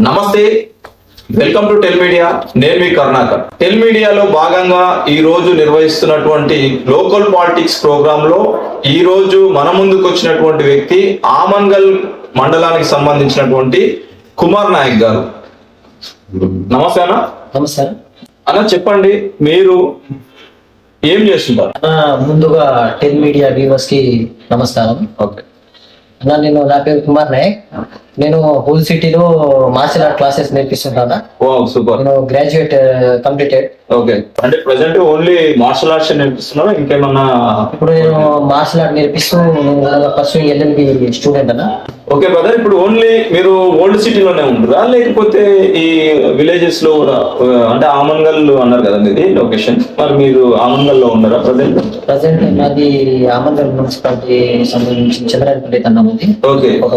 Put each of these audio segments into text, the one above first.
నమస్తే welcome to tell media. నేను మీ Karunakar. Tell మీడియాలో భాగంగా ఈ రోజు నిర్వహిస్తున్నటువంటి లోకల్ పాలిటిక్స్ ప్రోగ్రామ్లో ఈ రోజు మన ముందుకు వచ్చినటువంటి వ్యక్తి ఆమంగల్ మండలానికి సంబంధించినటువంటి కుమార్ నాయక్ గారు. నమస్తే అన్న. నమస్తే అన్న చెప్పండి మీరు ఏం చేస్తుంటారు? అన్న ముందుగా టెన్ మీడియా వ్యూవర్స్కి నమస్కారం. ఓకే. అన్న నేను నా పేరు కుమార్ నాయక్. నేను హోల్ సిటీలో మార్షల్ ఆర్ట్ క్లాసెస్ నేర్పిస్తుంటాను సూపర్. నేను గ్రాడ్యుయేట్ కంప్లీటెడ్ ఓకే. అంటే ప్రజెంట్ ఓన్లీ మార్షల్ ఆర్ట్స్ నేర్పిస్తున్నారా ఇంకేమన్నా ఇప్పుడు నేను మార్షల్ ఆర్ట్ నేర్పిస్తూ ఫస్ట్ ఎల్ఎల్బి స్టూడెంట్ అన్న. ఓకే బ్రదర్ ఇప్పుడు ఓన్లీ మీరు ఓల్డ్ సిటీలోనే ఉంటారా లేకపోతే ఈ విలేజెస్లో ఆ, అంటే ఆమన్గల్ అన్నారు కదా మీది లొకేషన్ మరి మీరు ఆమన్గల్లో ఉన్నారా ప్రజెంట్ ప్రజెంట్ నాది ఆమందర్ మున్సిపాలిటీ సంబంధించి చంద్రాయపల్లి అన్న ఉంది ఓకే. ఒక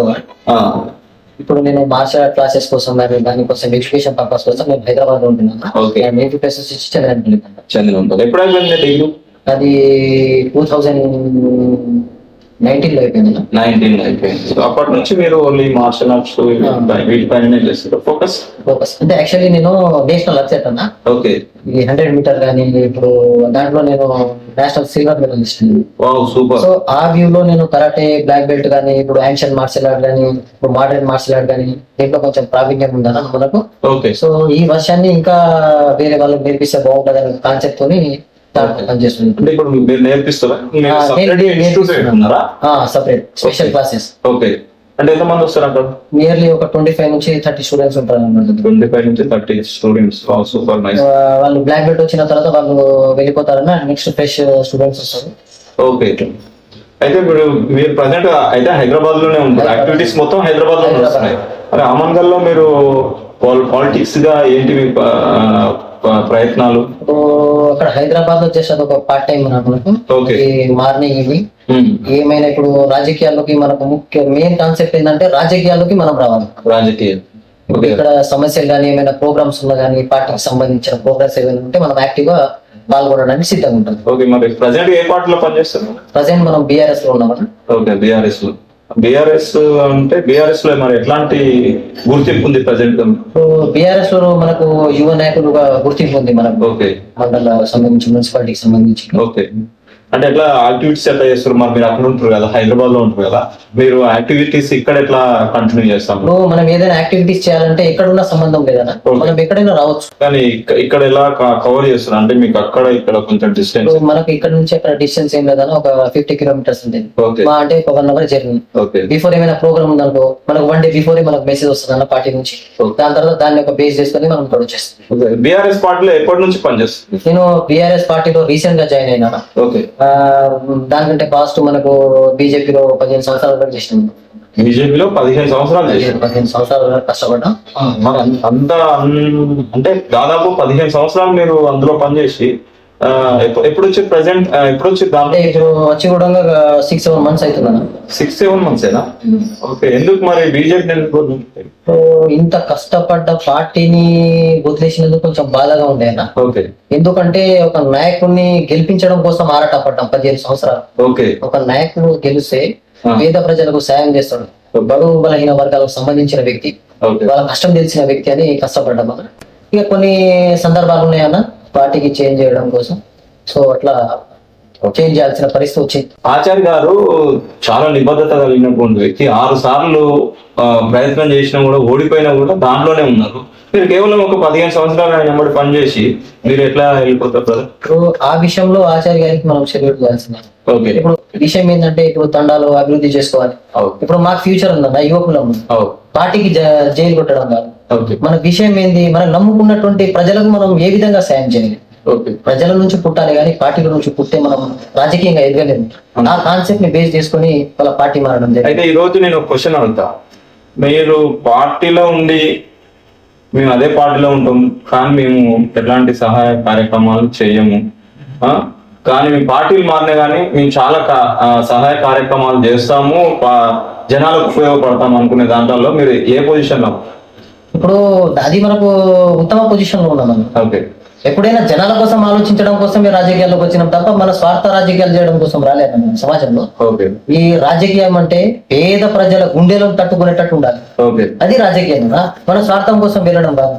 ఇప్పుడు నేను మార్షల్ ఆర్ట్ క్లాసెస్ కోసం మరి దానికోసం ఎడ్యుకేషన్ పర్పస్ కోసం నేను హైదరాబాద్లో ఉంటున్నాను. నేటివ్ వచ్చి ఎప్పుడు అది టూ థౌజండ్ నైన్టీన్ అయిపోయింది. నైన్టీన్ అయిపోయింది. సో అప్పటి నుంచి మీరు ఓన్లీ మార్షల్ ఆర్ట్స్ వీటిపైన చేస్తారు ఫోకస్ ఫోకస్ అంటే యాక్చువల్లీ నేను నేషనల్ అన్న ఓకే ఈ హండ్రెడ్ మీటర్ కానీ ఇప్పుడు దాంట్లో నేను నేషనల్ సిల్వర్ సూపర్ సో ఆ వ్యూ లో నేను కరాటే బ్లాక్ బెల్ట్ కానీ ఇప్పుడు యాన్షన్ మార్షల్ ఆర్ట్ కానీ ఇప్పుడు మోడర్న్ మార్షల్ ఆర్ట్ కానీ దీంట్లో కొంచెం ప్రావీణ్యం ఉందన్న మనకు. ఓకే సో ఈ వర్షాన్ని ఇంకా వేరే వాళ్ళకి నేర్పిస్తే బాగుంటుంది అనే కాన్సెప్ట్ తోని పనిచేస్తుంది ఇప్పుడు మీరు నేర్పిస్తారా? సపరేట్ స్పెషల్ క్లాసెస్ ఓకే అంటే ఎంతమంది వస్తారు అక్కడ నియర్లీ ఒక ట్వంటీ ఫైవ్ నుంచి థర్టీ స్టూడెంట్స్ ఉంటారు అన్నమాట. ట్వంటీ ఫైవ్ నుంచి థర్టీ స్టూడెంట్స్ సూపర్ నైస్ వాళ్ళు బ్లాక్ బెల్ట్ వచ్చిన తర్వాత వాళ్ళు వెళ్ళిపోతారన్న నెక్స్ట్ ఫ్రెష్ స్టూడెంట్స్ వస్తారు. ఓకే అయితే ఇప్పుడు మీరు ప్రజెంట్ అయితే హైదరాబాద్లోనే ఉంటారు యాక్టివిటీస్ మొత్తం హైదరాబాద్లో. వస్తున్నాయి అరే లో మీరు పాలిటిక్స్గా ఏంటి ప్రయత్నాలు? అక్కడ హైదరాబాద్లో చేసేది ఒక పార్ట్ టైం. మార్నింగ్ ఉమ్, ఏమైనా ఇప్పుడు రాజకీయాల్లోకి మనకు ముఖ్య మెయిన్ కాన్సెప్ట్ ఏంటంటే రాజకీయాల్లోకి మనం రావాలి. రాజకీయం. ఓకే. ఇక్కడ సమస్యలు కానీ ఏమైనా ప్రోగ్రామ్స్ ఉన్నా కానీ పార్టీకి సంబంధించిన ప్రోగ్రామ్స్ ఏమైనా ఉంటే మనం యాక్టివ్గా పాల్గొనడానికి సిద్ధంగా ఉంటాం. ఓకే మరి ప్రజెంట్ ఏ పార్టీలో పనిచేస్తారు? ప్రజెంట్ మనం బీఆర్ఎస్లో ఉన్నాం ఓకే బీఆర్ఎస్లో. బీఆర్ఎస్ అంటే బీఆర్ఎస్లో మరి ఎట్లాంటి గుర్తింపు ఉంది ప్రజెంట్? బీఆర్ఎస్లో మనకు యువ నాయకులుగా గుర్తింపు ఉంది మనకు ఓకే. మండల సంబంధించి మున్సిపాలిటీకి సంబంధించి. ఓకే. అంటే ఎట్లా యాక్టివిటీస్ ఎట్లా చేస్తారు? మరి మీరు అక్కడ ఉంటారు కదా హైదరాబాద్లో ఉంటారు కదా మీరు యాక్టివిటీస్ ఇక్కడ ఎట్లా కంటిన్యూ చేస్తాం ఇప్పుడు మనం ఏదైనా యాక్టివిటీస్ చేయాలంటే ఎక్కడున్న సంబంధం లేదన్న. మనం ఎక్కడైనా రావచ్చు. కానీ ఇక్క- ఇక్కడ ఎలా కవర్ చేస్తారు? అంటే మీకు అక్కడ ఇక్కడ కొంచెం డిస్టెన్స్ మనకి ఇక్కడ నుంచి అక్కడ డిస్టెన్స్ ఏం లేదన్న ఒక ఫిఫ్టీ కిలోమీటర్స్ మా అంటే ఒక వన్ అవర్ ఓకే బిఫోర్ ఏమైనా ప్రోగ్రామ్ ఉందనుకో మనకు వన్ డే బిఫోర్ మనకు మెసేజ్ వస్తుంది అన్న పార్టీ నుంచి. దాని తర్వాత దాన్ని ఒక బేస్ చేసుకొని మనం ఇక్కడ వచ్చేస్తాం బీఆర్ఎస్ పార్టీలో ఎప్పటి నుంచి పనిచేస్తుంది? నేను బీఆర్ఎస్ పార్టీలో రీసెంట్గా జాయిన్ అయినా. ఓకే దానికంటే పాస్ట్ మనకు బీజేపీలో పదిహేను సంవత్సరాల వరకు చేసినాను బీజేపీలో పదిహేను సంవత్సరాలు చేశారు పదిహేను సంవత్సరాల వరకు కష్టపడ్డా. మరి అంత అన్- అంటే దాదాపు పదిహేను సంవత్సరాలు మీరు అందులో పనిచేసి ఎప్పుడు వచ్చి ప్రెసెంట్ ఎప్పుడు వచ్చి దాంట్లో? వచ్చి కూడా సిక్స్ సెవెన్ మంత్స్ అవుతుందన్న సిక్స్ సెవెన్ మంత్స్ ఏనా? ఓకే ఎందుకు మరి బీజేపీ ఇంత కష్టపడ్డ పార్టీని వదిలేసినందుకు కొంచెం బాధగా ఉండే అన్న. ఓకే. ఎందుకంటే ఒక నాయకుడిని గెలిపించడం కోసం ఆరాటపడ్డాం పదిహేను సంవత్సరాలు. ఓకే. ఒక నాయకుడు గెలిస్తే. పేద ప్రజలకు సాయం చేస్తాడు. బడుగు బలహీన వర్గాలకు సంబంధించిన వ్యక్తి. వాళ్ళ కష్టం తెలిసిన వ్యక్తి అని కష్టపడ్డాం ఇక కొన్ని సందర్భాలు ఉన్నాయన్న. పార్టీకి చేంజ్ చేయడం కోసం. సో అట్లా చేంజ్ చేయాల్సిన పరిస్థితి వచ్చింది. ఆచార్య గారు చాలా నిబద్ధత కలిగినటువంటి వ్యక్తి. ఆరు సార్లు ప్రయత్నం చేసినా కూడా ఓడిపోయినా కూడా దాంట్లోనే ఉన్నారు. మీరు కేవలం ఒక పదిహేను సంవత్సరాలు ఆయన వెంబడి పనిచేసి మీరు ఎట్లా వెళ్ళిపోతారు ఆ విషయంలో ఆచార్య గారికి మనం సెల్యూట్ చేయాల్సిందే. ఓకే. ఇప్పుడు విషయం ఏంటంటే ఇప్పుడు తండాలు అభివృద్ధి చేసుకోవాలి. ఇప్పుడు మాకు ఫ్యూచర్ ఉందన్న యువకులం పార్టీకి జైలు కొట్టడం కాదు. మన విషయం ఏంది? మనం నమ్ముకున్నటువంటి ప్రజలకు మనం ఏ విధంగా సాయం చేయాలి? ఓకే. ప్రజల నుంచి పుట్టాలి కానీ పార్టీల నుంచి పుట్టే మనం రాజకీయంగా ఎదగలేము. ఆ కాన్సెప్ట్ని బేస్ చేసుకొని వాళ్ళ పార్టీ మారడం జరిగింది. అయితే ఈ రోజు నేను క్వశ్చన్ అడుగుతా. మీరు పార్టీలో ఉండి మేము అదే పార్టీలో ఉంటాం కానీ మేము ఎట్లాంటి సహాయ కార్యక్రమాలు చేయము? కానీ మీ పార్టీలు మారినా కానీ మేము చాలా సహాయ కార్యక్రమాలు చేస్తాము జనాలకు ఉపయోగపడతాం అనుకునే దాంట్లో మీరు ఏ పొజిషన్లో? ఇప్పుడు అది మనకు ఉత్తమ పొజిషన్లో ఉన్నాం ఓకే. ఎప్పుడైనా జనాల కోసం ఆలోచించడం కోసమే రాజకీయాల్లోకి వచ్చినాం తప్ప మన స్వార్థ రాజకీయాలు చేయడం కోసం రాలేదు సమాజంలో. ఓకే. ఈ రాజకీయం అంటే పేద ప్రజల గుండెలను తట్టుకునేటట్టు ఉండాలి. ఓకే. అది రాజకీయం మన స్వార్థం కోసం వెళ్ళడం కాదు.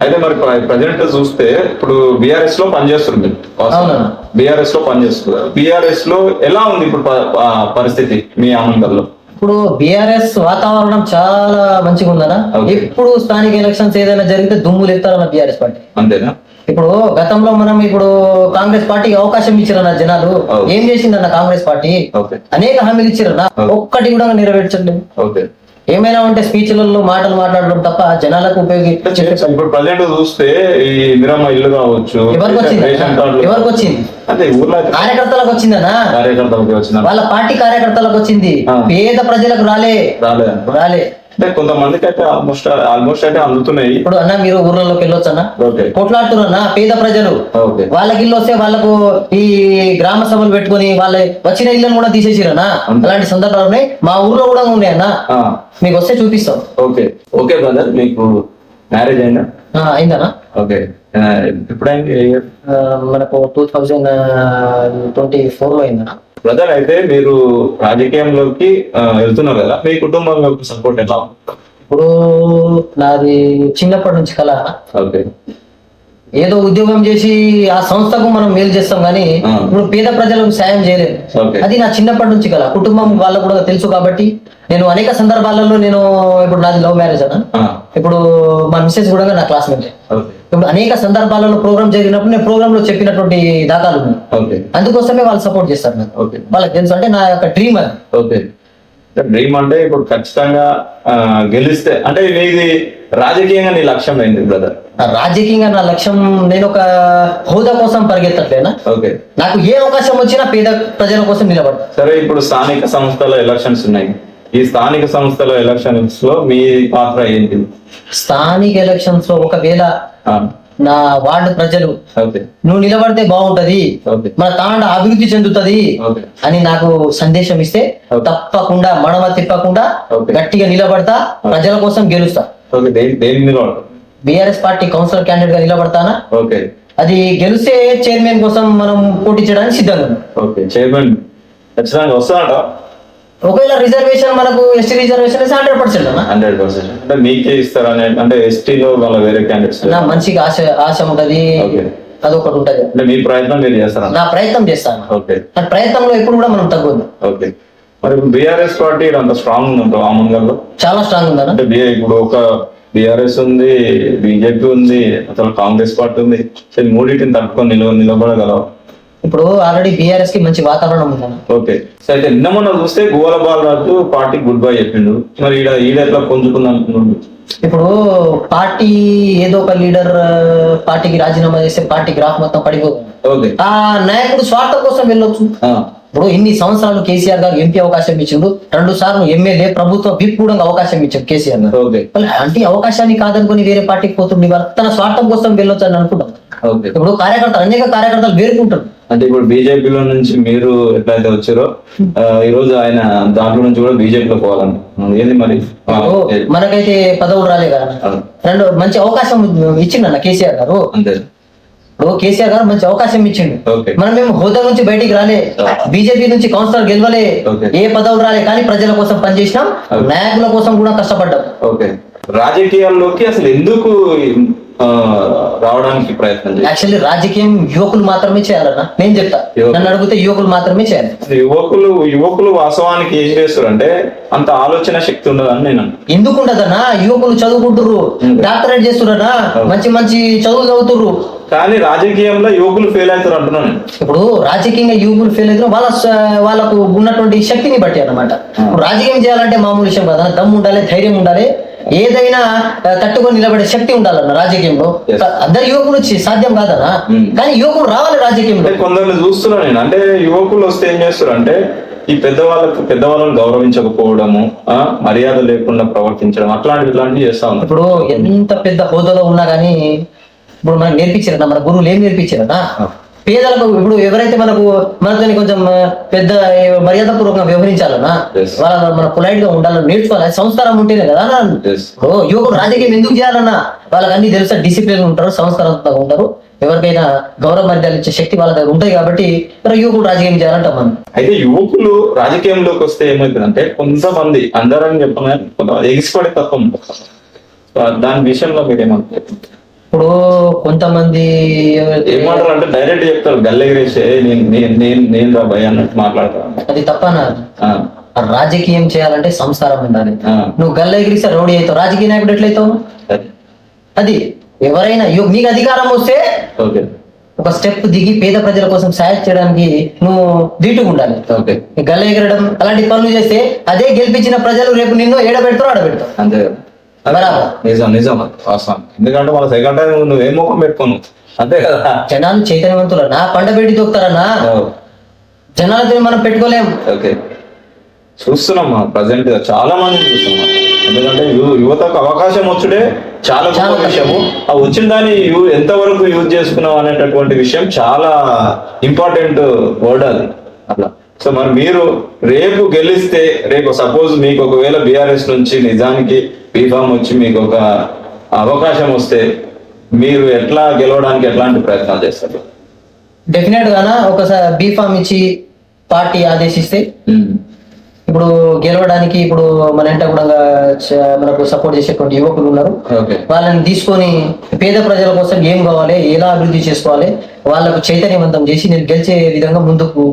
అయితే మరి ప్రజెంట్ చూస్తే ఇప్పుడు బీఆర్ఎస్లో అవునన్నా. బీఆర్ఎస్లో పనిచేస్తున్నారు బీఆర్ఎస్లో ఎలా ఉంది ఇప్పుడు పరిస్థితి మీ ఆనందంలో? ఇప్పుడు బిఆర్ఎస్ వాతావరణం చాలా మంచిగా ఉందనా. ఎప్పుడు స్థానిక ఎలక్షన్స్ ఏదైనా జరిగితే దుమ్ములు ఎత్తారన్న బిఆర్ఎస్ పార్టీ. అంతేనా? ఇప్పుడు గతంలో మనం ఇప్పుడు కాంగ్రెస్ పార్టీకి అవకాశం ఇచ్చారన్న జనాలు. ఏం చేసిందన్న కాంగ్రెస్ పార్టీ? అనేక హామీలు ఇచ్చారన్న. ఒక్కటి కూడా నెరవేర్చలేదు ఓకే ఏమైనా ఉంటే స్పీచ్లలో మాటలు మాట్లాడడం తప్ప జనాలకు ఉపయోగించే ఇప్పుడు ప్రజెంట్ చూస్తే ఈ ఇందిరమ్మ ఇల్లు కావచ్చు ఎవరికి వచ్చింది? ఎవరికి వచ్చింది అంటే ఊర్లో అయితే కార్యకర్తలకు వచ్చిందనా? కార్యకర్తలకి వచ్చిన వాళ్ళ పార్టీ కార్యకర్తలకు వచ్చింది. పేద ప్రజలకు రాలే. రాలేదంట రాలే. అంటే కొంతమందికి అయితే ఆల్మోస్ట్ ఆల్మోస్ట్ అయితే అందుతున్నాయి. ఇప్పుడు అన్న మీరు ఊర్లలోకి వెళ్ళొచ్చు అన్న కొట్లాడుతున్నా పేద ప్రజలు. ఓకే. వాళ్ళకి ఇల్లు వస్తే వాళ్ళకు ఈ గ్రామ సభలు పెట్టుకొని వాళ్ళ వచ్చిన ఇళ్ళని కూడా తీసేసిరన్నా. అలాంటి సందర్భాలు ఉన్నాయి. మా ఊర్లో కూడా ఉన్నాయన్నా ఆ, మీకు వస్తే చూపిస్తాం. ఓకే. ఓకే బ్రదర్ మీకు మ్యారేజ్ అయిందా? ఆ, అయిందనా ఓకే. ఎప్పుడైంది? మనకు టూ థౌజండ్ ట్వంటీ ఫోర్లో అయిందనా బ్రదర్ అయితే మీరు రాజకీయంలోకి వెళ్తున్నారు కదా మీ కుటుంబంలో సపోర్ట్ ఎలా? ఇప్పుడు నాది చిన్నప్పటి నుంచి కల. ఓకే. ఏదో ఉద్యోగం చేసి ఆ సంస్థకు మనం మేలు చేస్తాం కానీ. ఇప్పుడు పేద ప్రజలకు సాయం చేయలేము ఓకే. అది నా చిన్నప్పటి నుంచి కల. కుటుంబం వాళ్ళకు కూడా తెలుసు కాబట్టి నేను అనేక సందర్భాలలో నేను ఇప్పుడు నాది లవ్ మ్యారేజ్ అన్న. ఇప్పుడు మా మిస్సెస్ కూడా నా క్లాస్మేట్ ఇప్పుడు అనేక సందర్భాలలో ప్రోగ్రామ్ జరిగినప్పుడు నేను ప్రోగ్రామ్లో చెప్పినటువంటి దాఖలు ఓకే. అందుకోసమే వాళ్ళు సపోర్ట్ చేస్తారు నాకు. ఓకే. వాళ్ళకి తెలుసు అంటే నా యొక్క డ్రీమ్ అది. ఓకే. డ్రీమ్ అంటే ఇప్పుడు ఖచ్చితంగా గెలిస్తే అంటే నీది రాజకీయంగా నీ లక్ష్యం ఏంది బ్రదర్? రాజకీయంగా నా లక్ష్యం నేను ఒక హోదా కోసం పరిగెత్తట్లేనా? ఓకే. నాకు ఏ అవకాశం వచ్చినా పేద ప్రజల కోసం నిలబడతా. సరే ఇప్పుడు స్థానిక సంస్థల ఎలక్షన్స్ ఉన్నాయి. ఈ స్థానిక సంస్థల ఎలక్షన్స్లో మీ పాత్ర ఏంటి? స్థానిక ఎలక్షన్స్లో ఒకవేళ నా వార్డు ప్రజలు నువ్వు నిలబడితే బాగుంటది మన తాండ అభివృద్ధి చెందుతది అని నాకు సందేశం ఇస్తే. తప్పకుండా మడమ తిప్పకుండా. గట్టిగా నిలబడతా ప్రజల కోసం గెలుస్తా? బీఆర్ఎస్ పార్టీ కౌన్సిలర్ క్యాండిడేట్గా నిలబడతానా? ఓకే. అది గెలిస్తే చైర్మన్ కోసం మనం పోటీ చేయడానికి సిద్ధంగా చైర్మన్ ఖచ్చితంగా ఒకవేళ రిజర్వేషన్ మనకు ST reservation hundred percent hundred percent అంటే మీకే ఇస్తారని అంటే ఎస్టీలో వాళ్ళ వేరే క్యాండిడేట్స్ నా మంచిగా ఆశ ఆశ ఉంటది. అదొకటి ఉంటది. అంటే మీ ప్రయత్నం మీరు చేస్తారా? నా ప్రయత్నం చేస్తాను. ఓకే. నా ప్రయత్నంలో ఎప్పుడు కూడా మనం తగ్గొద్దు. ఓకే. మరి బీఆర్ఎస్ పార్టీ అంత స్ట్రాంగ్ ఉందంట ఆమంగల్లో చాలా స్ట్రాంగ్ ఉందన్న. అంటే ఇప్పుడు ఒక బీఆర్ఎస్ ఉంది బీజేపీ ఉంది అసలు కాంగ్రెస్ పార్టీ ఉంది. సో ఈ మూడింటిని తట్టుకొని నిలవ నిలబడగలవు? ఇప్పుడు ఆల్రెడీ బీఆర్ఎస్కి మంచి వాతావరణం ఉందన్న. ఓకే. సో అయితే నిన్న మొన్న చూస్తే గోవాల బాలరాజు పార్టీ గుడ్ బై చెప్పిండు. మరి ఈడ ఈడ ఎట్లా పుంజుకుంది అంటున్నాడు ఇప్పుడు పార్టీ ఏదో ఒక లీడర్ పార్టీకి రాజీనామా చేస్తే పార్టీ గ్రాఫ్ మొత్తం పడిపోతుంది ఓకే. ఆ నాయకుడు స్వార్థం కోసం వెళ్ళొచ్చు. ఇప్పుడు ఇన్ని సంవత్సరాలు కేసీఆర్ గారు ఎంపీ అవకాశం ఇచ్చిండు. రెండు సార్లు ఎమ్మెల్యే ప్రభుత్వ విప్ కూడా అవకాశం ఇచ్చాడు కేసీఆర్ గారు. అంటే అవకాశాన్ని కాదనుకుని వేరే పార్టీకి పోతుంది తన స్వార్థం కోసం వెళ్ళొచ్చు అని అనుకుంటాం. ఓకే. ఇప్పుడు కార్యకర్తలు అనేక కార్యకర్తలు వేరుకుంటారు. అంటే ఇప్పుడు బీజేపీలో నుంచి మీరు ఎట్లయితే వచ్చారో ఈ రోజు ఆయన దాంట్లో నుంచి కూడా బీజేపీలో పోవాలండి ఏంది మరి? మనకైతే పదవులు రాలే కదా. రెండు మంచి అవకాశం ఇచ్చిండన్న కేసీఆర్ గారు. ఇప్పుడు కేసీఆర్ గారు మంచి అవకాశం ఇచ్చిండు. ఓకే. మనం మేము హోదా నుంచి బయటికి రాలే బీజేపీ నుంచి కౌన్సిలర్ గెలవలే. ఏ పదవులు రాలే కానీ ప్రజల కోసం పనిచేసినాం. నాయకుల కోసం కూడా కష్టపడ్డాం. ఓకే. రాజకీయాల్లోకి అసలు ఎందుకు రావడానికి ప్రయత్నం యాక్చువల్లీ రాజకీయం యువకులు మాత్రమే చేయాలన్న. నేను చెప్తా. నన్ను అడిగితే యువకులు మాత్రమే చేయాలి. యువకులు యువకులు వాస్తవానికి ఏం చేస్తారు అంటే అంత ఆలోచన శక్తి ఉండదని నేను. ఎందుకు ఉండదన్నా? యువకులు చదువుకుంటుర్రు. డాక్టరేట్ చేస్తుర్రన్నా మంచి మంచి చదువులు చదువుతుర్రు. కానీ రాజకీయంలో యువకులు ఫెయిల్ అవుతారు అంటున్నాను నేను. ఇప్పుడు రాజకీయంగా యువకులు ఫెయిల్ అయితే వాళ్ళ వాళ్ళకు ఉన్నటువంటి శక్తిని బట్టి అన్నమాట. ఇప్పుడు రాజకీయం చేయాలంటే మామూలు విషయం కదా దమ్ము ఉండాలి ధైర్యం ఉండాలి ఏదైనా తట్టుకొని నిలబడే శక్తి ఉండాలన్న రాజకీయంలో. అందరు యువకులు వచ్చి సాధ్యం కాదన్నా? Hmm. కానీ యువకులు రావాలి రాజకీయంలో. అంటే కొందరిని చూస్తున్నా నేను. అంటే యువకులు వస్తే ఏం చేస్తారు? అంటే ఈ పెద్దవాళ్ళకు పెద్దవాళ్ళని గౌరవించకపోవడము ఆ, మర్యాద లేకుండా ప్రవర్తించడం అట్లాంటివి ఇట్లాంటివి చేస్తా ఉన్నారు. ఇప్పుడు ఎంత పెద్ద హోదాలో ఉన్నా కానీ ఇప్పుడు మనకు నేర్పించారన్నా మన గురువులు ఏం నేర్పించారన్నా? పేదలకు ఇప్పుడు ఎవరైతే మనకు మనతో కొంచెం పెద్ద మర్యాద పూర్వకంగా వ్యవహరించాలన్నా. వాళ్ళ మన పొలైట్గా ఉండాలని నేర్చుకోవాలి సంస్కారం ఉంటేనే కదా. ఓ యువకుడు రాజకీయం ఎందుకు చేయాలన్నా వాళ్ళకి అన్ని తెలుసా డిసిప్లిన్ ఉంటారు సంస్కారంతో ఉంటారు ఎవరికైనా గౌరవ మర్యాదలు ఇచ్చే శక్తి వాళ్ళ దగ్గర ఉంటాయి కాబట్టి మరి యువకుడు రాజకీయం చేయాలంటాం మనం అయితే యువకులు రాజకీయంలోకి వస్తే ఏమవుతుందంటే కొంతమంది అందరని చెప్పిన ఎగిసిపడే. సో దాని విషయంలో మీరు ఏమంటారు ఇప్పుడు కొంతమంది ఏమంటారు అంటే డైరెక్ట్ చెప్తారు గల్లెగిరేసే నేను నేను నేను నేను రా భయ అన్నట్టు మాట్లాడతారు. అది తప్పనా? రాజకీయం చేయాలంటే సంస్కారం ఉండాలి. నువ్వు గల్ల ఎగిరిస్తే రౌడీ అవుతావు. రాజకీయ నాయకుడు ఎట్లయితావు? అది. ఎవరైనా నీకు అధికారం వస్తే ఓకే. ఒక స్టెప్ దిగి పేద ప్రజల కోసం సాయం చేయడానికి నువ్వు ధీటుగా ఉండాలి. ఓకే. ఈ గల్ల ఎగరడం అలాంటి పనులు చేస్తే అదే గెలిపించిన ప్రజలు రేపు నిన్ను ఏడబెడతారు ఆడబెడతారు. అంతే. నిజం నిజం. వాస్తవం. ఎందుకంటే మన సెకండ్ టైం నువ్వు ఏం ముఖం పెట్టుకోను అంతే కదా? జనాలు చైతన్యవంతులు. నా పండ పెట్టి దొక్కుతారన్నా? జనాలతో మనం పెట్టుకోలేం. ఓకే. చూస్తున్నాం ప్రజెంట్ చాలా మంది చూస్తున్నాం ఎందుకంటే యువతకు అవకాశం వచ్చుడే చాలా గొప్ప చాలా విషయము. ఆ వచ్చిన దాన్ని ఎంతవరకు యూజ్ చేసుకున్నాం అనేటటువంటి విషయం చాలా ఇంపార్టెంట్ వర్డ్ అది. అట్లా. సో మరి మీరు రేపు గెలిస్తే రేపు సపోజ్ మీకు ఒకవేళ బీఆర్ఎస్ నుంచి నిజానికి బీఫామ్ వచ్చి మీకు ఒక అవకాశం వస్తే మీరు ఎట్లా గెలవడానికి ఎట్లాంటి ప్రయత్నాలు చేస్తారు? డెఫినెట్ గానా? ఒకసారి బీఫామ్ ఇచ్చి పార్టీ ఆదేశిస్తే? ఇప్పుడు గెలవడానికి ఇప్పుడు మన ఎంట కూడా మనకు సపోర్ట్ చేసేటువంటి యువకులు ఉన్నారు. ఓకే. వాళ్ళని తీసుకొని పేద ప్రజల కోసం ఏం కావాలి? ఎలా అభివృద్ధి చేసుకోవాలి? వాళ్ళకు చైతన్యవంతం చేసి నేను గెలిచే విధంగా ముందుకు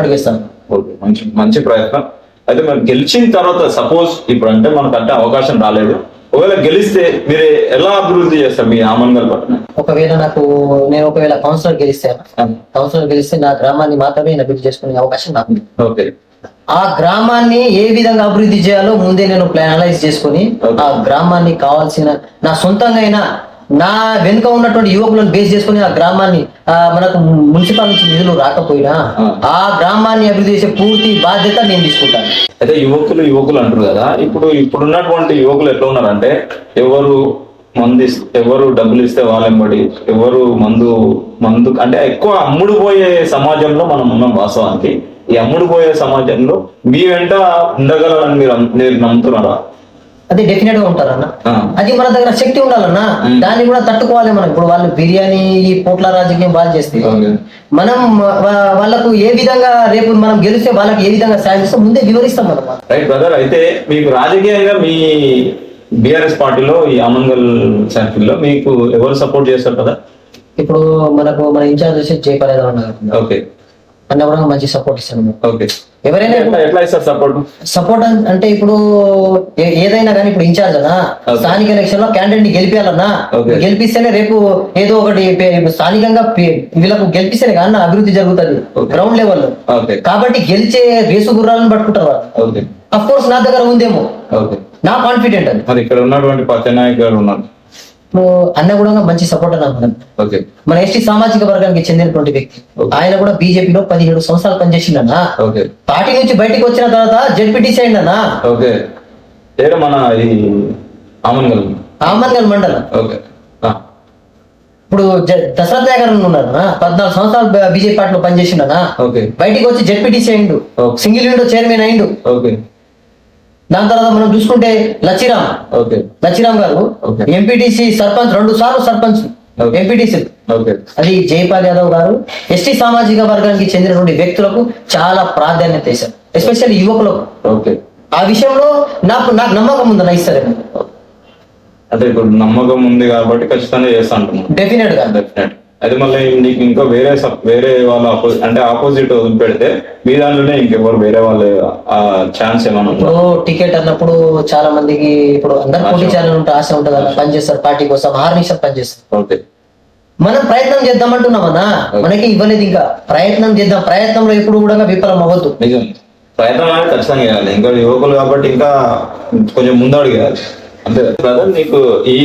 అడుగేస్తాను. ఓకే మంచి మంచి ప్రయత్నం. అయితే మరి గెలిచిన తర్వాత సపోజ్ ఇప్పుడు అంటే మనకు అంటే అవకాశం రాలేదు. ఒకవేళ గెలిస్తే మీరు ఎలా అభివృద్ధి చేస్తారు మీ ఆమన్గల్ పట్టణం ఒకవేళ నాకు నేను ఒకవేళ కౌన్సిలర్ గెలిస్తాను కౌన్సిలర్ గెలిస్తే నా గ్రామాన్ని మాత్రమే అభివృద్ధి చేసుకునే అవకాశం నాకు. ఓకే. ఆ గ్రామాన్ని ఏ విధంగా అభివృద్ధి చేయాలో ముందే నేను ప్లాన్ అనలైజ్ చేసుకుని. ఆ గ్రామాన్ని కావాల్సిన నా సొంతంగా అయినా నా వెనుక ఉన్నటువంటి యువకులను బేస్ చేసుకుని ఆ గ్రామాన్ని మనకు మున్సిపల్ నుంచి నిధులు రాకపోయినా. ఆ. గ్రామాన్ని అభివృద్ధి చేసే పూర్తి బాధ్యత నేను తీసుకుంటాను. అయితే యువకులు యువకులు అంటారు కదా ఇప్పుడు ఇప్పుడున్నటువంటి యువకులు ఎట్లా ఉన్నారంటే ఎవరు మందు ఎవరు డబ్బులు ఇస్తే వాళ్ళెంబడి ఎవరు మందు మందు అంటే ఎక్కువ అమ్ముడు పోయే సమాజంలో మనం ఉన్నాం వాస్తవానికి. ఈ అమ్ముడు పోయే సమాజంలో మీ వెంట ఉండగలరని మీరు మీరు నమ్ముతున్నారా? అది డెఫినెట్గా ఉంటారన్న అది మన దగ్గర శక్తి ఉండాలన్నా. దాన్ని కూడా తట్టుకోవాలి మనం. ఇప్పుడు వాళ్ళు బిర్యానీ ఈ పోట్ల రాజకీయం బాగా చేస్తే. మనం వాళ్ళకు ఏ విధంగా రేపు మనం గెలిస్తే వాళ్ళకి ఏ విధంగా సాయం చేస్తాం ముందే వివరిస్తాం మనం రైట్ బ్రదర్ అయితే మీకు రాజకీయంగా మీ బీఆర్ఎస్ పార్టీలో ఈ అమంగల్ సర్కిల్లో మీకు ఎవరు సపోర్ట్ చేస్తారు కదా ఇప్పుడు మనకు మన ఇన్ఛార్జ్ వచ్చి జయపాలేదా ఉన్నారు. ఓకే అన్న కూడా మంచి సపోర్ట్ ఇస్తాను ఓకే ఎవరైనా ఎట్లా ఇస్తారు సపోర్ట్ సపోర్ట్ అంటే ఇప్పుడు ఏదైనా కానీ ఇప్పుడు ఇన్ఛార్జ్ అన్నా. స్థానిక ఎలక్షన్లో క్యాండిడేట్ని గెలిపించాలన్నా. గెలిపిస్తేనే రేపు ఏదో ఒకటి స్థానికంగా వీళ్ళకు గెలిపిస్తేనే కానీ అభివృద్ధి జరుగుతుంది. గ్రౌండ్ లెవెల్లో కాబట్టి గెలిచే రేసు గుర్రాలను పట్టుకుంటారు అఫ్ కోర్స్ నా దగ్గర ఉందేమో. నా కాన్ఫిడెంట్ అది. ఇక్కడ ఉన్నటువంటి పచ్చనాయక్ గారు ఉన్నారు? ఇప్పుడు అన్న కూడా మంచి సపోర్ట్ అన్న మనం. ఓకే మన ఎస్టీ సామాజిక వర్గానికి చెందినటువంటి వ్యక్తి. ఆయన కూడా బీజేపీలో పదిహేడు సంవత్సరాలు పనిచేసిండన్న ఓకే పార్టీ నుంచి బయటకు వచ్చిన తర్వాత జడ్పీటీసీ అయిందన్న మన ఈ అమన్గల్ ఆమన్గల్ మండలం. ఇప్పుడు జ- దశరథ్ నాయక్ గారు ఉన్నారు పద్నాలుగు సంవత్సరాలు బీజేపీ పార్టీలో పనిచేసిండనా ఓకే బయటికి వచ్చి జడ్పీటీసీ అయిండు. సింగిల్ విండో చైర్మన్ అయిండు. ఓకే దాని తర్వాత మనం చూసుకుంటే లచ్చిరామ్. ఓకే. లచ్చిరామ్ గారు. ఎంపీటీసీ సర్పంచ్ రెండు సార్లు సర్పంచ్. MPTC okay. అది జైపాల్ యాదవ్ గారు ఎస్టీ సామాజిక వర్గానికి చెందినటువంటి వ్యక్తులకు చాలా ప్రాధాన్యత ఇస్తారు ఎస్పెషల్లీ యువకులకు. ఓకే. ఆ విషయంలో నాకు నాకు నమ్మకం ఉందన్న ఇస్తారేమో అంటే ఇప్పుడు నమ్మకం ఉంది కాబట్టి ఖచ్చితంగా చేస్తా అంటున్నాను డెఫినెట్గా. డెఫినెట్ అయితే మళ్ళీ నీకు ఇంకా వేరే వేరే వాళ్ళ oppo- అంటే ఆపోజిట్ వదిలిపెడితే మీ దాంట్లోనే ఇంకెవరు వేరే వాళ్ళు ఆ ఛాన్స్ ఏమైనా ఇప్పుడు టికెట్ అన్నప్పుడు చాలా మందికి ఇప్పుడు అందరు పోటీ చేయాలని ఉంటే ఆశ ఉంటుంది అలా పనిచేస్తారు పార్టీ కోసం ఆర్నిషన్ పనిచేస్తారు ఓకే. మనం ప్రయత్నం చేద్దామంటున్నామన్నా మనకి ఇవ్వలేదు ఇంకా. ప్రయత్నం చేద్దాం. ప్రయత్నంలో ఎప్పుడు కూడా విఫలం అవ్వద్దు. నిజం. ప్రయత్నం అనేది ఖచ్చితంగా చేయాలి. ఇంకా యువకులు కాబట్టి ఇంకా కొంచెం ముందడుగు బ్రదర్ నీకు ఈ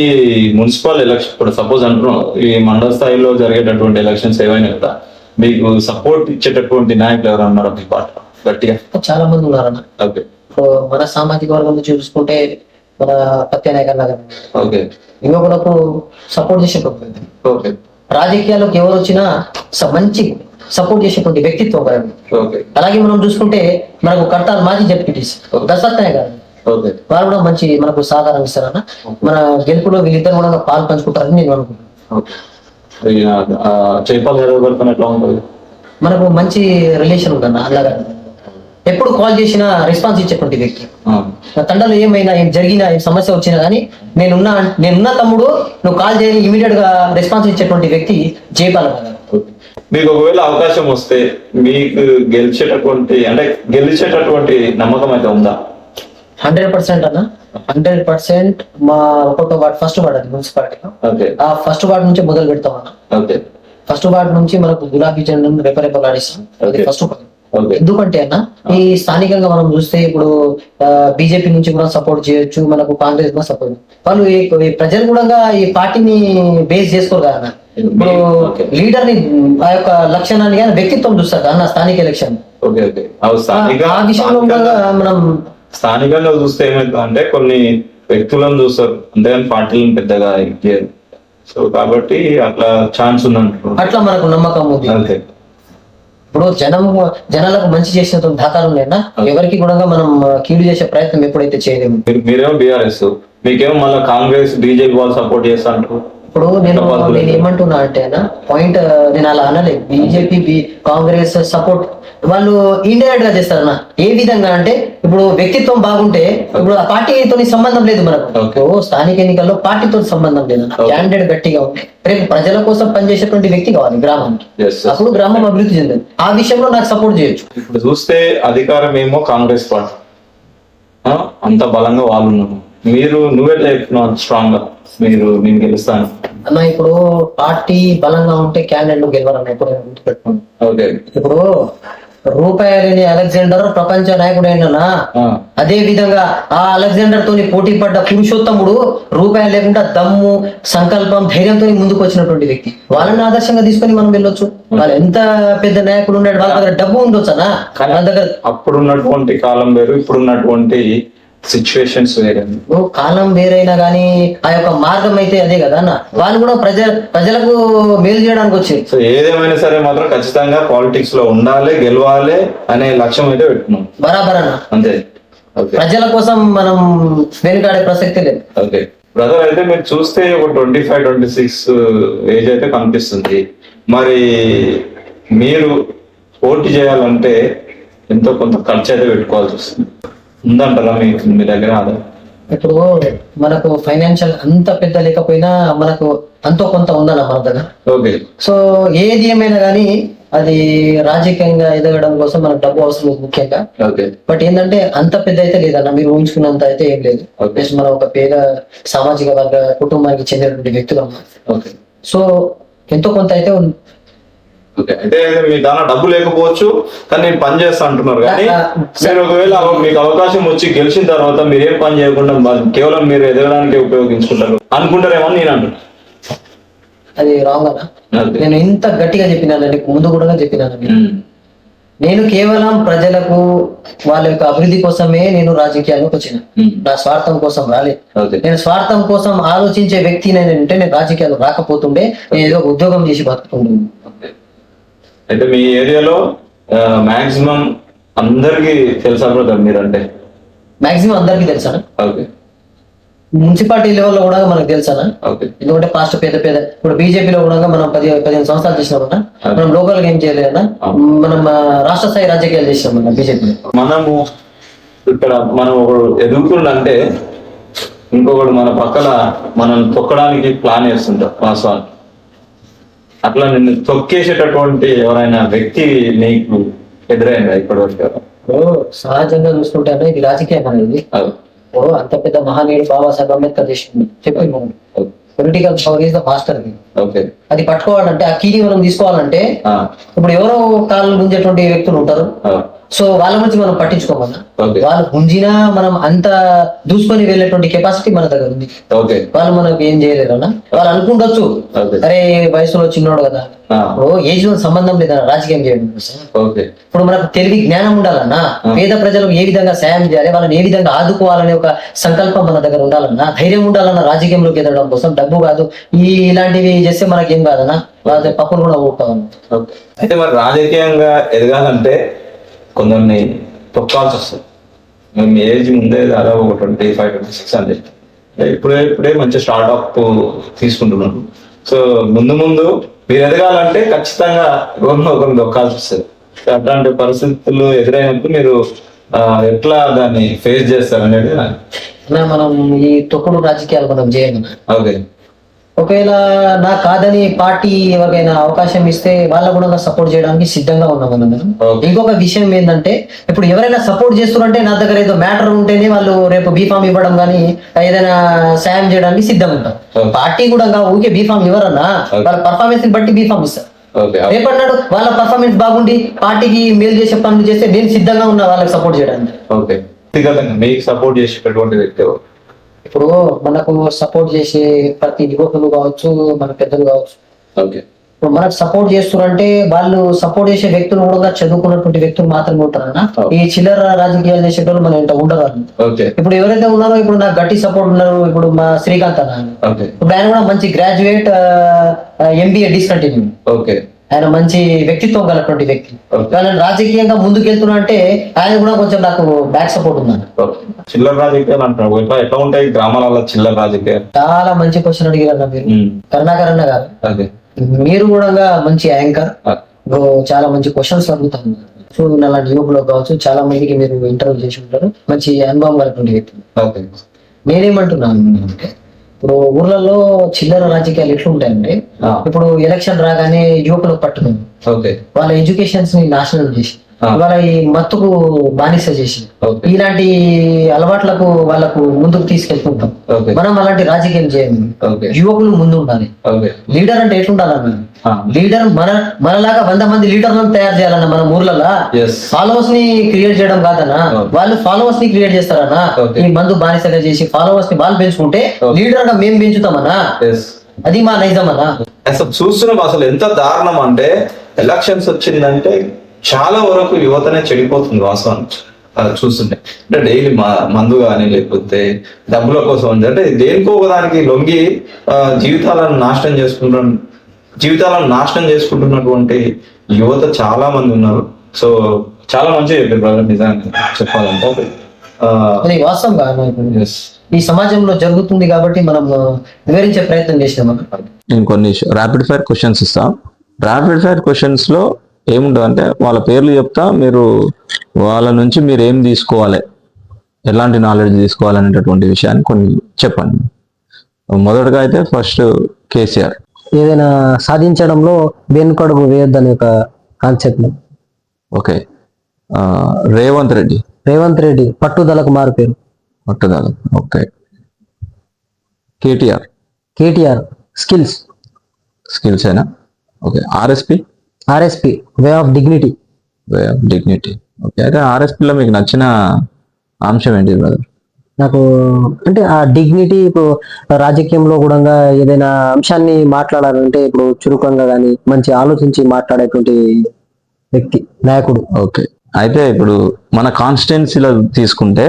మున్సిపల్ ఎలక్షన్ ఇప్పుడు సపోజ్ అంటున్నాం ఈ మండల స్థాయిలో జరిగేటటువంటి ఎలక్షన్స్ ఏవైనా కదా మీకు సపోర్ట్ ఇచ్చేటటువంటి నాయకులు ఎవరు అన్నారు మీ పాట? గట్టిగా? చాలా మంది ఉన్నారన్న. ఓకే. మన సామాజిక వర్గం నుంచి చూసుకుంటే మన పత్య నాయకర్ నగర్ ఓకే. యువకులకు సపోర్ట్ చేసే ప్రభుత్వం. ఓకే. రాజకీయాల్లోకి ఎవరు వచ్చినా మంచి సపోర్ట్ చేసేటువంటి వ్యక్తిత్వం ఓకే. అలాగే మనం చూసుకుంటే మనకు కట్టాలి మాజీ జడ్పీటీస్ దశరథయ్య గారు ఓకే వారు కూడా మంచి మనకు సహకారం ఇస్తారన్న మన గెలుపులో వీళ్ళిద్దరు కూడా పాలు పంచుకుంటారని నేను అనుకుంటున్నాను. మనకు మంచి రిలేషన్ ఉందన్న అన్నగారు ఎప్పుడు కాల్ చేసినా రెస్పాన్స్ ఇచ్చేటువంటి వ్యక్తి. తండలో ఏమైనా ఏం జరిగినా ఏం సమస్య వచ్చినా కానీ నేనున్నా నేనున్న తమ్ముడు నువ్వు కాల్ చేయని ఇమీడియట్గా రెస్పాన్స్ ఇచ్చేటువంటి వ్యక్తి జయపాల్. మీకు ఒకవేళ అవకాశం వస్తే మీకు గెలిచేటటువంటి అంటే గెలిచేటటువంటి నమ్మకం అయితే ఉందా? హండ్రెడ్ పర్సెంట్ అన్న. హండ్రెడ్ పర్సెంట్ మా ఒక్కొక్క వార్డ్ ఫస్ట్ వార్డ్ అది మున్సిపాలిటీలో. ఆ ఫస్ట్ వార్డ్ నుంచి మొదలు పెడతాం అన్న. ఫస్ట్ వార్డ్ నుంచి మనకు గులాబీ జెండాను రెపరెపలాడిస్తాం అది Okay. ఫస్ట్ ఎందుకంటే అన్న ఈ స్థానికంగా మనం చూస్తే ఇప్పుడు బీజేపీ నుంచి కూడా సపోర్ట్ చేయొచ్చు మనకు కాంగ్రెస్ కూడా సపోర్ట్ వాళ్ళు ప్రజలు కూడా ఈ పార్టీని బేస్ చేసుకోరు కదా ఇప్పుడు. లీడర్ని ఆ యొక్క లక్షణాన్ని కానీ వ్యక్తిత్వం చూస్తారు అన్న స్థానిక ఎలక్షన్. ఆ విషయంలో మనం స్థానికంగా చూస్తే ఏమైంది అంటే కొన్ని వ్యక్తులను చూస్తారు. అంతేగాని పార్టీలను పెద్దగా ఇచ్చారు సో కాబట్టి అట్లా ఛాన్స్ ఉందంటారు. అట్లా మనకు నమ్మకం ఉంది. అంతే. ఇప్పుడు జనం జనాలకు మంచి చేసినటువంటి దాఖలు ఉన్నాయన్నా ఎవరికి కూడా మనం కీడు చేసే ప్రయత్నం ఎప్పుడైతే చేయలేము. మీరు మీరేమో బీఆర్ఎస్ మీకేమో మళ్ళీ కాంగ్రెస్ బీజేపీ వాళ్ళు సపోర్ట్ చేస్తా అంటారు ఇప్పుడు నేను నేను ఏమంటున్నా అంటే పాయింట్ నేను అలా అనలేదు. బీజేపీ కాంగ్రెస్ సపోర్ట్ వాళ్ళు ఇండైరెక్ట్గా చేస్తారన్న. ఏ విధంగా అంటే ఇప్పుడు వ్యక్తిత్వం బాగుంటే ఇప్పుడు ఆ పార్టీతో సంబంధం లేదు మనకు. ఇప్పుడు స్థానిక ఎన్నికల్లో పార్టీతో సంబంధం లేదు. క్యాండిడేట్ గట్టిగా ఉంటే రేపు ప్రజల కోసం పనిచేసేటువంటి వ్యక్తి కావాలి గ్రామానికి. అప్పుడు గ్రామం అభివృద్ధి చెందింది. ఆ విషయంలో నాకు సపోర్ట్ చేయొచ్చు. ఇప్పుడు చూస్తే అధికారం ఏమో కాంగ్రెస్ పార్టీ. అంత బలంగా వాళ్ళు ఉన్నారు. మీరు నువ్వెట్లా చెప్తున్నావు స్ట్రాంగ్గా. మీరు నేను గెలుస్తాను. అన్న ఇప్పుడు పార్టీ బలంగా ఉంటే క్యాండిడేట్లు గెలవాలన్న ఎప్పుడు గుర్తుపెట్టుకోండి ఓకే. ఇప్పుడు రూపాయి లేని అలెగ్జాండర్ ప్రపంచ నాయకుడు అయినా ఆ, అదే విధంగా ఆ అలెగ్జాండర్ తోని పోటీ పడ్డ పురుషోత్తముడు రూపాయి లేకుండా దమ్ము సంకల్పం ధైర్యంతో ముందుకు వచ్చినటువంటి వ్యక్తి. వాళ్ళని ఆదర్శంగా తీసుకొని మనం వెళ్ళొచ్చు. వాళ్ళు ఎంత పెద్ద నాయకుడు ఉన్నాడు వాళ్ళ దగ్గర డబ్బు ఉండొచ్చనా? వాళ్ళ దగ్గర అప్పుడు ఉన్నటువంటి కాలం వేరు ఇప్పుడు ఉన్నటువంటి సిచ్యువేషన్స్ వేరే. ఓ కాలం వేరైనా కానీ ఆ యొక్క మార్గం అయితే అదే కదా అన్న? వాళ్ళు కూడా ప్రజ ప్రజలకు మేలు చేయడానికి వచ్చారు. సో ఏదేమైనా సరే మాత్రం ఖచ్చితంగా పాలిటిక్స్లో ఉండాలి గెలవాలి అనే లక్ష్యం అయితే పెట్టుకున్నాం. బరాబర్ అన్న. అంతే. ప్రజల కోసం మనం వెనుకాడే ప్రసక్తి లేదు. ఓకే. బ్రదర్ అయితే మీరు చూస్తే ఒక twenty five twenty six age అయితే కనిపిస్తుంది. మరి మీరు పోటీ చేయాలంటే ఎంతో కొంత ఖర్చు అయితే పెట్టుకోవాల్సి వస్తుంది. ఉందంటారా మీ మీ దగ్గర ఇప్పుడు మనకు ఫైనాన్షియల్ అంత పెద్ద లేకపోయినా మనకు అంతో కొంత ఉందన్న మన దగ్గర ఓకే. సో ఏది ఏమైనా కానీ అది రాజకీయంగా ఎదగడం కోసం మనకు డబ్బు అవసరం ముఖ్యంగా. బట్ ఏంటంటే అంత పెద్ద అయితే లేదన్న మీరు ఊహించుకున్నంత అయితే ఏం లేదు. జస్ట్ మనం ఒక పేద సామాజిక వర్గ కుటుంబానికి చెందినటువంటి వ్యక్తులం సో ఎంతో కొంత అయితే ఓకే. అంటే మీ దాని డబ్బు లేకపోవచ్చు కానీ నేను పని చేస్తా అంటున్నారు. కానీ మీరు ఒకవేళ మీకు అవకాశం వచ్చి గెలిచిన తర్వాత మీరు ఏం పని చేయకుండా కేవలం మీరు ఎదగడానికి ఉపయోగించుకుంటారు? అనుకుంటారేమో అని నేను అంటున్నాను అది రాంగ్ అన్న. నేను ఇంత గట్టిగా చెప్పినాను నీకు ముందు కూడా చెప్పినాను నేను. నేను కేవలం ప్రజలకు వాళ్ళ యొక్క అభివృద్ధి కోసమే నేను రాజకీయాల్లోకి వచ్చిన. నా స్వార్థం కోసం రాలేదు. నేను స్వార్థం కోసం ఆలోచించే వ్యక్తి అంటే నేను రాజకీయాలు రాకపోతుండే నేను ఏదో ఉద్యోగం చేసి బతుకుతుండే అయితే మీ ఏరియాలో మాక్సిమం అందరికి తెలుసా బ్రదర్ మీరంటే? మాక్సిమం అందరికీ తెలుసా? ఓకే మున్సిపాలిటీ లెవెల్లో కూడా మనకు తెలుసా? ఓకే ఎందుకంటే పాస్ట్ పేద పేద ఇప్పుడు బీజేపీలో కూడా మనం పది పదిహేను సంవత్సరాలు చేసినామన్నా మనం లోకల్గా ఏం చేయలేదన్నా మనం రాష్ట్ర స్థాయి రాజకీయాలు చేసినాం మన బీజేపీలో. మనము ఇక్కడ మనం ఒకడు ఎదుగుతుండంటే ఇంకొకడు మన పక్కన మనం తొక్కడానికి ప్లాన్ చేస్తుంటారు వాస్తవాన్ని అట్లా నిన్ను తొక్కేసేటటువంటి ఎవరైనా వ్యక్తి నీకు ఎదురైందా ఇప్పటివరకు? ఓ సహజంగా చూసుకుంటే ఇది రాజకీయం అనేది. ఓ అంత పెద్ద మహానీయుడు బాబాసాహెబ్ అంబేద్కర్ చేసింది. చెప్పి. Political power is the master అది పట్టుకోవాలంటే ఆ కీని మనం తీసుకోవాలంటే ఇప్పుడు ఎవరో కాళ్ళు గుంజేటువంటి వ్యక్తులు ఉంటారు. సో వాళ్ళ గురించి మనం పట్టించుకోమన్నా. వాళ్ళు గుంజినా మనం అంత దూసుకొని వెళ్ళేటువంటి కెపాసిటీ మన దగ్గర ఉంది. ఓకే. వాళ్ళు మనకు ఏం చేయలేరు అన్న? వాళ్ళు అనుకుంటొచ్చు అరే వయసులో చిన్నోడు కదా. ఓ ఏజ్లో సంబంధం లేదన్న రాజకీయం చేయడం ఇప్పుడు మనకు తెలివి జ్ఞానం ఉండాలన్నా పేద ప్రజలకు ఏ విధంగా సాయం చేయాలి వాళ్ళని ఏ విధంగా ఆదుకోవాలనే ఒక సంకల్పం మన దగ్గర ఉండాలన్నా ధైర్యం ఉండాలన్న రాజకీయంలోకి ఎదగడం కోసం డబ్బు కాదు ఈ ఇలాంటివి చేస్తే మనకేం కాదన్నా వాళ్ళ పక్కన కూడా ఊరుకోవాలి. అయితే మరి రాజకీయంగా ఎదగాలంటే కొందరిని తొక్కాల్సి వస్తుంది. మేము ఏజ్ ముందే దాదాపు ఒక ట్వంటీ ఫైవ్ ట్వంటీ సిక్స్ అని చెప్పి. ఇప్పుడే ఇప్పుడే మంచి స్టార్ట్అప్ తీసుకుంటున్నాను సో ముందు ముందు మీరు ఎదగాలంటే ఖచ్చితంగా ఎవరినో ఒకరిని దొక్కాల్సి వస్తుంది. అట్లాంటి పరిస్థితులు ఎదురైనప్పుడు మీరు ఎట్లా దాన్ని ఫేస్ చేస్తారు అనేది మనం ఈ తొక్కుడు రాజకీయాలు మనం చేయమన్నా ఓకే. ఒకవేళ నా కాదని పార్టీ ఎవరికైనా అవకాశం ఇస్తే వాళ్ళ కూడా సపోర్ట్ చేయడానికి సిద్ధంగా ఉన్నాం Okay. ఇంకొక విషయం ఏంటంటే ఇప్పుడు ఎవరైనా సపోర్ట్ చేస్తున్నారంటే నా దగ్గర ఏదో మ్యాటర్ ఉంటేనే వాళ్ళు రేపు బీఫామ్ ఇవ్వడం కానీ ఏదైనా సాయం చేయడానికి సిద్ధంగా ఉంటారు. Okay. పార్టీ కూడా ఊరికే బీఫామ్ ఇవ్వరన్నా వాళ్ళ పర్ఫార్మెన్స్ బట్టి బీఫామ్ ఇస్తారు. రేపన్నాడు వాళ్ళ పర్ఫార్మెన్స్ బాగుండి పార్టీకి మేలు చేసే పనులు చేస్తే నేను సిద్ధంగా ఉన్నా వాళ్ళకి సపోర్ట్ చేయడానికి. వ్యక్తిగతంగా మీకు సపోర్ట్ చేసేటటువంటి వ్యక్తి? ఇప్పుడు మనకు సపోర్ట్ చేసే ప్రతి యువకులు కావచ్చు మన పెద్దలు కావచ్చు. ఇప్పుడు మనకు సపోర్ట్ చేస్తున్నారంటే వాళ్ళు సపోర్ట్ చేసే వ్యక్తులు కూడా చదువుకున్నటువంటి వ్యక్తులు మాత్రమే ఉంటారన్న. ఈ చిల్లర రాజకీయాలు చేసేటోళ్ళు మన ఇంట ఉండరు ఇప్పుడు ఎవరైతే ఉన్నారో ఇప్పుడు నాకు గట్టి సపోర్ట్ ఉన్నారు ఇప్పుడు మా శ్రీకాంత్ అన్న. ఇప్పుడు ఆయన కూడా మంచి గ్రాడ్యుయేట్ ఎంబీఏ డిస్కంటిన్యూ ఓకే. ఆయన మంచి వ్యక్తిత్వం గలటువంటి వ్యక్తి. ఆయన రాజకీయంగా ముందుకెళ్తున్నా అంటే ఆయన కూడా కొంచెం నాకు బ్యాక్ సపోర్ట్ ఉందండి. చిల్లర రాజకీయాలు అంటారు ఎట్లా ఎట్లా ఉంటాయి గ్రామాలలో చిల్లర రాజకీయాలు చాలా మంచి క్వశ్చన్ అడిగారు మీరు. కరుణాకర్ అన్న గారు. మీరు కూడా మంచి యాంకర్. చాలా మంచి క్వశ్చన్స్ అడుగుతాను సో అలాంటి యువకులు కావచ్చు చాలా మందికి మీరు ఇంటర్వ్యూ చేసి ఉంటారు. మంచి అనుభవం కలిగినటువంటి వ్యక్తి. నేనేమంటున్నాను అంటే ఇప్పుడు ఊర్లలో చిల్లర రాజకీయాలు ఎట్లుంటాయంటే ఆ, ఇప్పుడు ఎలక్షన్ రాగానే యువకులకు పట్టుకుంది. వాళ్ళ ఎడ్యుకేషన్స్ని నాశనం చేసి. వాళ్ళ ఈ మత్తుకు బానిస చేసి ఓకే. ఇలాంటి అలవాట్లకు వాళ్ళకు ముందుకు తీసుకెళ్తుంటాం. ఓకే. మనం అలాంటి రాజకీయం చేయము. ఓకే. యువకులు ముందు ఉండాలి ఓకే. లీడర్ అంటే ఎట్లుండాలన్న లీడర్ మన మనలాగా వంద మంది లీడర్లను తయారు చేయాలన్న మన ఊర్లలో? ఫాలోవర్స్ని క్రియేట్ చేయడం కాదన్నా. వాళ్ళు ఫాలోవర్స్ని క్రియేట్ చేస్తారన్నా. ఈ మందు బానిసగా చేసి ఫాలోవర్స్ని వాళ్ళు పెంచుకుంటే. లీడర్గా మేము పెంచుతామన్నా? అది మా నైజం అన్నా అసలు చూస్తున్నాం అసలు ఎంత దారుణం అంటే ఎలక్షన్స్ వచ్చిందంటే చాలా వరకు యువతనే చెడిపోతుంది వాస్తవానికి అది చూస్తుంటే. అంటే డైలీ మందు కానీ లేకపోతే డబ్బుల కోసం అంటే దేనికో ఒకదానికి లొంగి జీవితాలను నాశనం చేసుకుంటున్న జీవితాలను నాశనం చేసుకుంటున్నటువంటి యువత చాలా మంది ఉన్నారు. సో చాలా మంచిగా చెప్పారు బ్రదర్ నిజంగా చెప్పాలంటే. అది వాస్తవం. ఈ సమాజంలో జరుగుతుంది కాబట్టి మనం వివరించే ప్రయత్నం చేసినాం. నేను కొన్ని ర్యాపిడ్ ఫైర్ క్వశ్చన్స్ ఇస్తా. ర్యాపిడ్ ఫైర్ క్వశ్చన్స్లో ఏముంటుంది అంటే వాళ్ళ పేర్లు చెప్తా మీరు వాళ్ళ నుంచి మీరు ఏం తీసుకోవాలి ఎలాంటి నాలెడ్జ్ తీసుకోవాలనేటటువంటి విషయాన్ని కొన్ని చెప్పండి. మొదటగా అయితే ఫస్ట్ కేసీఆర్. ఏదైనా సాధించడంలో వెనుకడుగు వేయొద్దనే ఒక కాన్సెప్ట్ ఓకే. రేవంత్ రెడ్డి. రేవంత్ రెడ్డి పట్టుదలకు మారు పేరు పట్టుదల okay. KTR. KTR skills. Skills అయినా okay. RSP? RSP way of dignity dignity okay అయితే RSP లో మీకు నచ్చిన అంశం ఏంటి బ్రదర్ నాకు అంటే ఆ డిగ్నిటీ ఇప్పుడు రాజకీయంలో కూడా ఏదైనా అంశాన్ని మాట్లాడాలంటే ఇప్పుడు చురుకంగా కానీ మంచి ఆలోచించి మాట్లాడేటువంటి వ్యక్తి నాయకుడు. ఓకే అయితే ఇప్పుడు మన కాన్స్టిట్యున్సీలో తీసుకుంటే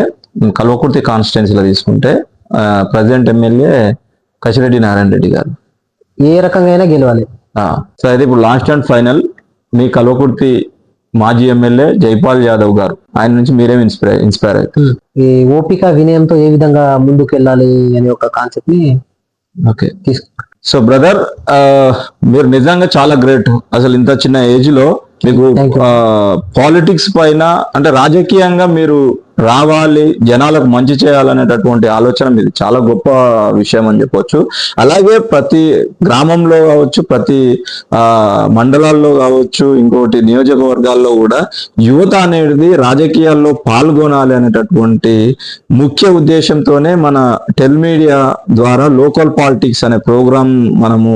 కల్వకుర్తి కాన్స్టిట్యున్సీలో తీసుకుంటే ప్రజెంట్ ఎమ్మెల్యే కసిరెడ్డి నారాయణ రెడ్డి గారు. ఏ రకంగా అయినా గెలవాలి. సో అయితే ఇప్పుడు లాస్ట్ అండ్ ఫైనల్ మీ కల్వకుర్తి మాజీ ఎమ్మెల్యే జైపాల్ యాదవ్ గారు ఆయన నుంచి మీరేం ఇన్స్పైర్ ఇన్స్పైర్ అవుతారు? ఈ ఓపిక వినయంతో ఏ విధంగా ముందుకు వెళ్ళాలి అనే ఒక కాన్సెప్ట్ని ఓకే. సో బ్రదర్ మీరు నిజంగా చాలా గ్రేట్. అసలు ఇంత చిన్న ఏజ్లో మీకు. పాలిటిక్స్ పైన అంటే రాజకీయంగా మీరు రావాలి జనాలకు మంచి చేయాలనేటటువంటి ఆలోచన మీది. చాలా గొప్ప విషయం అని చెప్పొచ్చు. అలాగే ప్రతి గ్రామంలో కావచ్చు ప్రతి ఆ, మండలాల్లో కావచ్చు ఇంకోటి నియోజకవర్గాల్లో కూడా యువత అనేది రాజకీయాల్లో పాల్గొనాలి అనేటటువంటి ముఖ్య ఉద్దేశంతోనే మన టెల్ మీడియా ద్వారా లోకల్ పాలిటిక్స్ అనే ప్రోగ్రామ్ మనము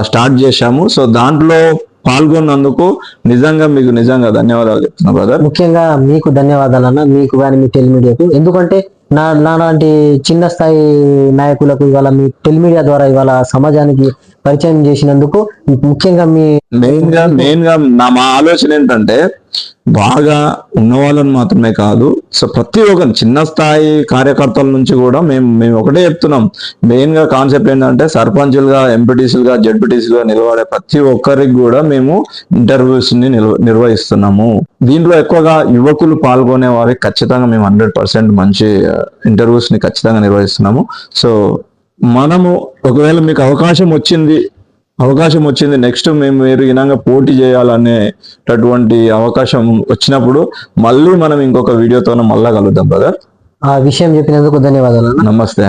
స్టార్ట్ చేశాము. సో దాంట్లో పాల్గొన్నందుకు నిజంగా మీకు నిజంగా ధన్యవాదాలు చెప్తున్నా బ్రదర్ ముఖ్యంగా మీకు ధన్యవాదాలు అన్న మీకు కానీ మీ టెలిమీడియాకు ఎందుకంటే నా నాలాంటి చిన్న స్థాయి నాయకులకు ఇవాళ మీ టెలిమీడియా ద్వారా ఇవాళ సమాజానికి పరిచయం చేసినందుకు ముఖ్యంగా మీ మెయిన్గా మెయిన్గా నా మా ఆలోచన ఏంటంటే బాగా ఉన్న వాళ్ళని మాత్రమే కాదు సో ప్రతి ఒక్క చిన్న స్థాయి కార్యకర్తల నుంచి కూడా మేము మేము ఒకటే చెప్తున్నాం. మెయిన్గా కాన్సెప్ట్ ఏంటంటే సర్పంచులుగా ఎంపీటీసీలుగా జడ్పీటీసీలుగా నిలబడే ప్రతి ఒక్కరికి కూడా మేము ఇంటర్వ్యూస్ని నిల్వ- నిర్వహిస్తున్నాము. దీంట్లో ఎక్కువగా యువకులు పాల్గొనే వారికి ఖచ్చితంగా మేము హండ్రెడ్ పర్సెంట్ మంచి ఇంటర్వ్యూస్ని ఖచ్చితంగా నిర్వహిస్తున్నాము. సో మనము ఒకవేళ మీకు అవకాశం వచ్చింది అవకాశం వచ్చింది నెక్స్ట్ మేము మీరు ఇనంగా పోటీ చేయాలనేటటువంటి అవకాశం వచ్చినప్పుడు మళ్ళీ మనం ఇంకొక వీడియోతో మళ్ళా కలుద్దాం బ్రదర్ ఆ విషయం చెప్పినందుకు ధన్యవాదాలు నమస్తే.